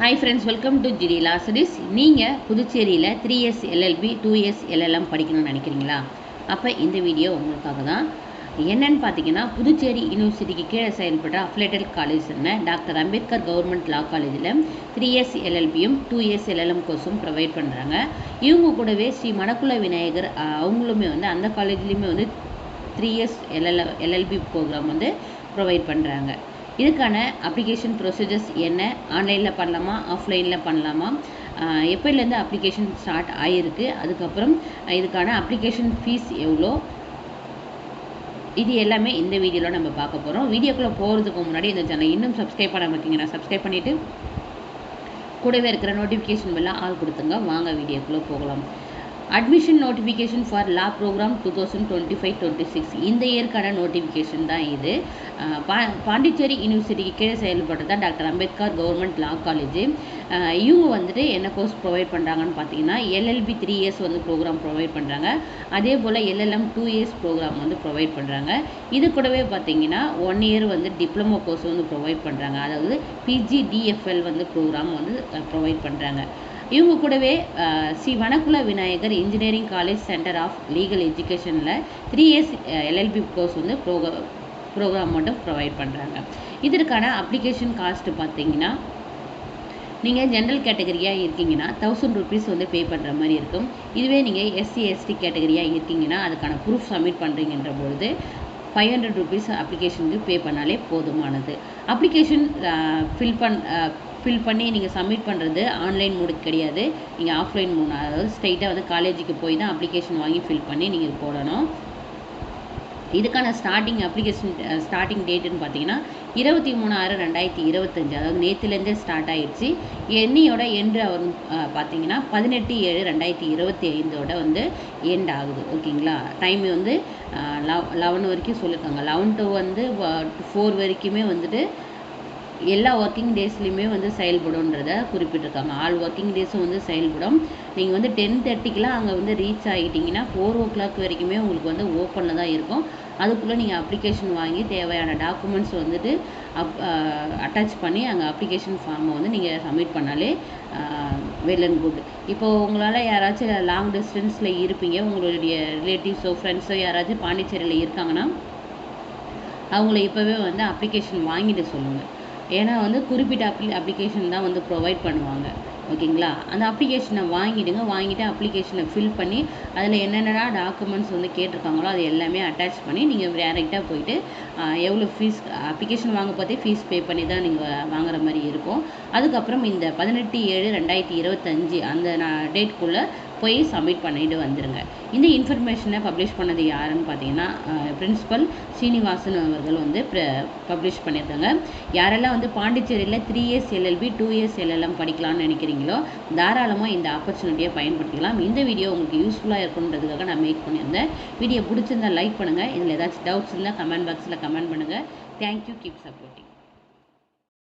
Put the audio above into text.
Hi friends welcome to G D law studies நீங்கள் புதுச்சேரியில் three years LLB two years LLM படிக்கணும்னு நினைக்கிறீங்களா? அப்போ இந்த வீடியோ உங்களுக்காக தான் என்னன்னு பார்த்தீங்கன்னா புதுச்சேரி யூனிவர்சிட்டிக்கு கீழே செயல்படுற அஃபிலேட்டட் என்ன டாக்டர் அம்பேத்கர் கவர்மெண்ட் லா காலேஜில் த்ரீ இயர்ஸ் எல்எல்பியும் டூ இயர்ஸ் எல்எல்எம் கோர்ஸும் ப்ரொவைட் பண்ணுறாங்க இவங்க கூடவே ஸ்ரீ மணக்குள விநாயகர் அவங்களுமே வந்து அந்த காலேஜ்லேயுமே வந்து three years LL LLB programme வந்து ப்ரொவைட் பண்ணுறாங்க இதுக்கான அப்ளிகேஷன் ப்ரொசீஜர்ஸ் என்ன? ஆன்லைனில் பண்ணலாமா? ஆஃப்லைனில் பண்ணலாமா? எப்போலேருந்து அப்ளிகேஷன் ஸ்டார்ட் ஆகிருக்கு அதுக்கப்புறம் இதுக்கான அப்ளிகேஷன் ஃபீஸ் எவ்வளோ? இது எல்லாமே இந்த வீடியோவில் நம்ம பார்க்க போகிறோம் வீடியோக்குள்ளே போகிறதுக்கு முன்னாடி இந்த சேனல் இன்னும் சப்ஸ்கிரைப் பண்ணாமல் இருக்கீங்கன்னா சப்ஸ்கிரைப் பண்ணிவிட்டு கூடவே இருக்கிற நோட்டிஃபிகேஷன் எல்லாம் ஆள் கொடுத்துங்க வாங்க வீடியோக்குள்ளே போகலாம். Admission notification for law programme two thousand twenty five twenty six இந்த இயற்கான நோட்டிஃபிகேஷன் தான் இது. பா பாண்டிச்சேரி யூனிவர்சிட்டிக்கு கீழே செயல்படுறதா doctor Ambedkar government law college இவங்க வந்துட்டு என்ன கோர்ஸ் ப்ரொவைட் பண்ணுறாங்கன்னு பார்த்தீங்கன்னா எல்எல்பி த்ரீ இயர்ஸ் வந்து ப்ரோக்ராம் ப்ரொவைட் பண்ணுறாங்க அதே போல் எல்எல்எம் டூ இயர்ஸ் ப்ரோக்ராம் வந்து ப்ரொவைட் பண்ணுறாங்க இது கூடவே பார்த்தீங்கன்னா ஒன் இயர் வந்து டிப்ளமோ கோர்ஸ் வந்து ப்ரொவைட் பண்ணுறாங்க அதாவது P G D F L வந்து ப்ரோக்ராம் வந்து ப்ரொவைட் பண்ணுறாங்க இவங்க கூடவே Shri Manakula Vinayagar engineering college centre of legal எஜுகேஷனில் three years LLB course வந்து ப்ரோக ப்ரோக்ராம் மட்டும் ப்ரொவைட் பண்ணுறாங்க இதற்கான அப்ளிகேஷன் காஸ்ட்டு பார்த்தீங்கன்னா நீங்கள் ஜென்ரல் கேட்டகரியாக இருக்கீங்கன்னா தௌசண்ட் ருபீஸ் வந்து பே பண்ணுற மாதிரி இருக்கும். இதுவே நீங்கள் எஸ்சி எஸ்டி கேட்டகரியாக இருக்கீங்கன்னா அதுக்கான ப்ரூஃப் சப்மிட் பண்ணுறீங்கன்ற பொழுது ஃபைவ் ஹண்ட்ரட் ருபீஸ் அப்ளிகேஷனுக்கு பே பண்ணாலே போதுமானது. அப்ளிகேஷன் ஃபில் பண் ஃபில் பண்ணி நீங்கள் சப்மிட் பண்ணுறது ஆன்லைன் மூடு கிடையாது. நீங்கள் ஆஃப்லைன் மூணு அதாவது ஸ்ட்ரைட்டாக வந்து காலேஜுக்கு போய் தான் அப்ளிகேஷன் வாங்கி ஃபில் பண்ணி நீங்கள் போடணும். இதுக்கான ஸ்டார்டிங் அப்ளிகேஷன் ஸ்டார்டிங் டேட்டுன்னு பார்த்தீங்கன்னா இருபத்தி மூணு ஆறு ரெண்டாயிரத்தி இருபத்தஞ்சு அதாவது நேற்றுலேருந்தே ஸ்டார்ட் ஆகிடுச்சு எண்ணியோட எண்டு அவர் பார்த்தீங்கன்னா பதினெட்டு ஏழு ரெண்டாயிரத்தி இருபத்தி ஐந்தோட வந்து எண்ட் ஆகுது. ஓகேங்களா? டைம் வந்து லவ் லெவன் வரைக்கும் சொல்லியிருக்காங்க லெவன் டு வந்து ஃபோர் வரைக்குமே வந்துட்டு எல்லா ஒர்க்கிங் டேஸ்லையுமே வந்து செயல்படும்ன்றத குறிப்பிட்டிருக்காங்க. ஆல் ஒர்க்கிங் டேஸும் வந்து செயல்படும். நீங்கள் வந்து டென் தேர்ட்டிக்கெலாம் அங்கே வந்து ரீச் ஆகிட்டிங்கன்னா ஃபோர் ஓ கிளாக் வரைக்குமே உங்களுக்கு வந்து ஓப்பனில் தான் இருக்கும். அதுக்குள்ளே நீங்கள் அப்ளிகேஷன் வாங்கி தேவையான டாக்குமெண்ட்ஸ் வந்துட்டு அப் அட்டாச் பண்ணி அங்கே அப்ளிகேஷன் ஃபார்மை வந்து நீங்கள் சப்மிட் பண்ணாலே வெல் அண்ட் குட் இப்போ உங்களால் யாராச்சும் லாங் டிஸ்டன்ஸில் இருப்பீங்க உங்களுடைய ரிலேட்டிவ்ஸோ ஃப்ரெண்ட்ஸோ யாராச்சும் பாண்டிச்சேரியில் இருக்காங்கன்னா அவங்கள இப்போவே வந்து அப்ளிகேஷன் வாங்கிட்டு சொல்லுங்கள் ஏன்னா வந்து குறிப்பிட்ட அப்ளி அப்ளிகேஷன் தான் வந்து ப்ரொவைட் பண்ணுவாங்க. ஓகேங்களா? அந்த அப்ளிகேஷனை வாங்கிடுங்க. வாங்கிட்டு அப்ளிகேஷனை ஃபில் பண்ணி அதில் என்னென்ன டாக்குமெண்ட்ஸ் வந்து கேட்டிருக்காங்களோ அது எல்லாமே அட்டாச் பண்ணி நீங்கள் டேரெக்டாக போயிட்டு எவ்வளோ ஃபீஸ் அப்ளிகேஷன் வாங்க பார்த்தே ஃபீஸ் பே பண்ணி தான் நீங்கள் வாங்குற மாதிரி இருக்கும். அதுக்கப்புறம் இந்த பதினெட்டு ஏழு ரெண்டாயிரத்தி இருபத்தஞ்சி அந்த நான் டேட்குள்ளே போய் சப்மிட் பண்ணிட்டு வந்துடுங்க இந்த இன்ஃபர்மேஷனை பப்ளிஷ் பண்ணது யாருன்னு பார்த்தீங்கன்னா பிரின்சிபல் ஸ்ரீனிவாசன் அவர்கள் வந்து பப்ளிஷ் பண்ணியிருக்காங்க. யாரெல்லாம் வந்து பாண்டிச்சேரியில் three years LLB two years LLM படிக்கலாம்னு நினைக்கிறீங்களோ தாராளமாக இந்த ஆப்பர்ச்சுனிட்டியை பயன்படுத்திக்கலாம். இந்த வீடியோ உங்களுக்கு யூஸ்ஃபுல்லாக இருக்குன்றதுக்காக நான் மேக் பண்ணியிருந்தேன். வீடியோ பிடிச்சிருந்தா லைக் பண்ணுங்கள் இதில் ஏதாச்சும் டவுட்ஸ் இருந்தால் கமெண்ட் பாக்ஸில் கமெண்ட் பண்ணுங்கள் தேங்க்யூ கீப் சப்போர்ட்டிங்